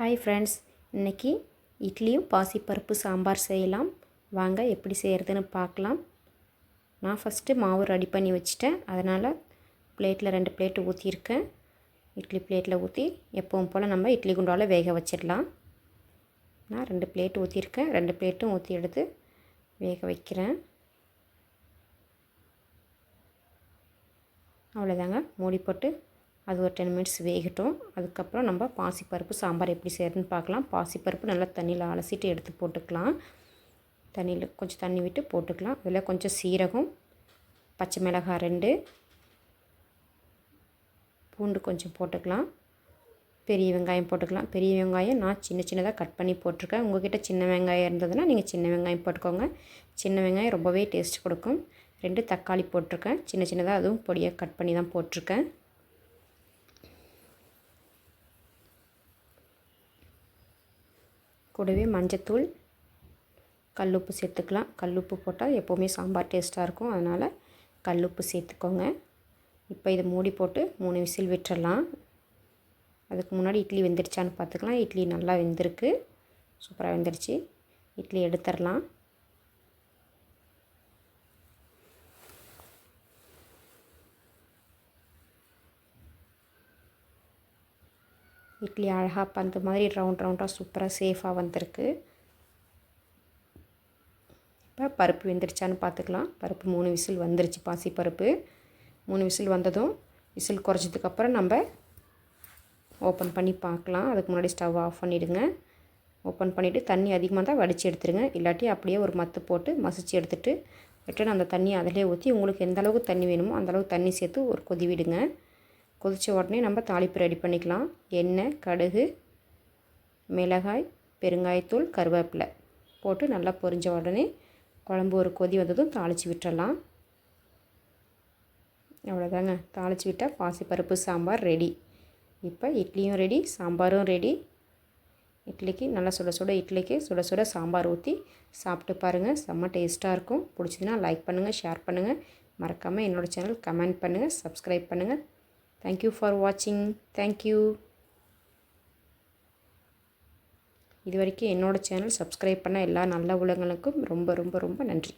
Hi friends இன்றைக்கி இட்லியும் பாசிப்பருப்பு சாம்பார் செய்யலாம். வாங்க எப்படி செய்கிறதுன்னு பார்க்கலாம். நான் ஃபஸ்ட்டு மாவு ரெடி பண்ணி வச்சுட்டேன். அதனால் பிளேட்டில் ரெண்டு பிளேட்டு ஊற்றிருக்கேன் இட்லி பிளேட்டில் ஊற்றி எப்பவும் போல் நம்ம இட்லி குண்டால் வேக வச்சிடலாம். நான் ரெண்டு பிளேட் ஊற்றிருக்கேன் ரெண்டு பிளேட்டும் ஊற்றி எடுத்து வேக வைக்கிறேன். அவ்வளோதாங்க மூடி போட்டு அது ஒரு டென் மினிட்ஸ் வேகட்டும். அதுக்கப்புறம் நம்ம பாசிப்பருப்பு சாம்பார் எப்படி செய்யறதுன்னு பார்க்கலாம். பாசிப்பருப்பு நல்லா தண்ணியில் அலசிட்டு எடுத்து போட்டுக்கலாம். தண்ணியில் கொஞ்சம் தண்ணி விட்டு போட்டுக்கலாம். அதில் கொஞ்சம் சீரகம் பச்சை மிளகாய் ரெண்டு பூண்டு கொஞ்சம் போட்டுக்கலாம். பெரிய வெங்காயம் போட்டுக்கலாம். பெரிய வெங்காயம் நான் சின்ன சின்னதாக கட் பண்ணி போட்டிருக்கேன். உங்கள்கிட்ட சின்ன வெங்காயம் இருந்ததுன்னா நீங்கள் சின்ன வெங்காயம் போட்டுக்கோங்க. சின்ன வெங்காயம் ரொம்பவே டேஸ்ட் கொடுக்கும். ரெண்டு தக்காளி போட்டிருக்கேன். சின்ன சின்னதாக அதுவும் பொடியாக கட் பண்ணி தான் போட்டிருக்கேன். கூடவே மஞ்சத்தூள் கல்லுப்பு சேர்த்துக்கலாம். கல்லுப்பு போட்டால் எப்போவுமே சாம்பார் டேஸ்ட்டாக இருக்கும். அதனால் கல்லுப்பு சேர்த்துக்கோங்க. இப்போ இதை மூடி போட்டு மூணு விசில் விட்டுறலாம். அதுக்கு முன்னாடி இட்லி வெந்துருச்சான்னு பார்த்துக்கலாம். இட்லி நல்லா வெந்திருக்கு. சூப்பராக வெந்துருச்சு. இட்லி எடுத்துடலாம். இட்லி அழகாக பந்து மாதிரி ரவுண்ட் ரவுண்டாக சூப்பராக சேஃபாக வந்திருக்கு. இப்போ பருப்பு வெந்துருச்சான்னு பார்த்துக்கலாம் பருப்பு மூணு விசில் வந்துருச்சு பாசி பருப்பு. மூணு விசில் வந்ததும் விசில் குறைச்சதுக்கப்புறம் நம்ம ஓப்பன் பண்ணி பார்க்கலாம் அதுக்கு முன்னாடி ஸ்டவ் ஆஃப் பண்ணிவிடுங்க ஓப்பன் பண்ணிவிட்டு தண்ணி அதிகமாக தான் வடித்து எடுத்துருங்க. இல்லாட்டி அப்படியே ஒரு மத்து போட்டு மசிச்சு எடுத்துகிட்டு ரிட்டன் அந்த தண்ணியை அதிலே ஊற்றி உங்களுக்கு எந்த அளவுக்கு தண்ணி வேணுமோ அந்தளவுக்கு தண்ணி சேர்த்து ஒரு கொதி விடுங்க கொதித்த உடனே நம்ம தாளிப்பு ரெடி பண்ணிக்கலாம். எண்ணெய் கடுகு மிளகாய் பெருங்காயத்தூள் கருவேப்பிலை போட்டு நல்லா பொரிஞ்ச உடனே குழம்பு ஒரு கொதி வந்ததும் தாளித்து விட்டுறலாம். அவ்வளோதாங்க தாளித்து விட்டால் பாசிப்பருப்பு சாம்பார் ரெடி இப்போ இட்லியும் ரெடி சாம்பாரும் ரெடி இட்லிக்கு நல்லா சுட சுட இட்லிக்கு சுட சுட சாம்பார் ஊற்றி சாப்பிட்டு பாருங்கள் செம்ம டேஸ்ட்டாக இருக்கும். பிடிச்சதுன்னா லைக் பண்ணுங்கள் ஷேர் பண்ணுங்கள் மறக்காமல் என்னோடய சேனல் கமெண்ட் பண்ணுங்கள் சப்ஸ்கிரைப் பண்ணுங்கள் தேங்க்யூ ஃபார் வாட்சிங் தேங்க்யூ இது வரைக்கும் என்னோடய சேனல் சப்ஸ்கிரைப் பண்ண எல்லா நல்ல உலகங்களுக்கும் ரொம்ப ரொம்ப ரொம்ப நன்றி.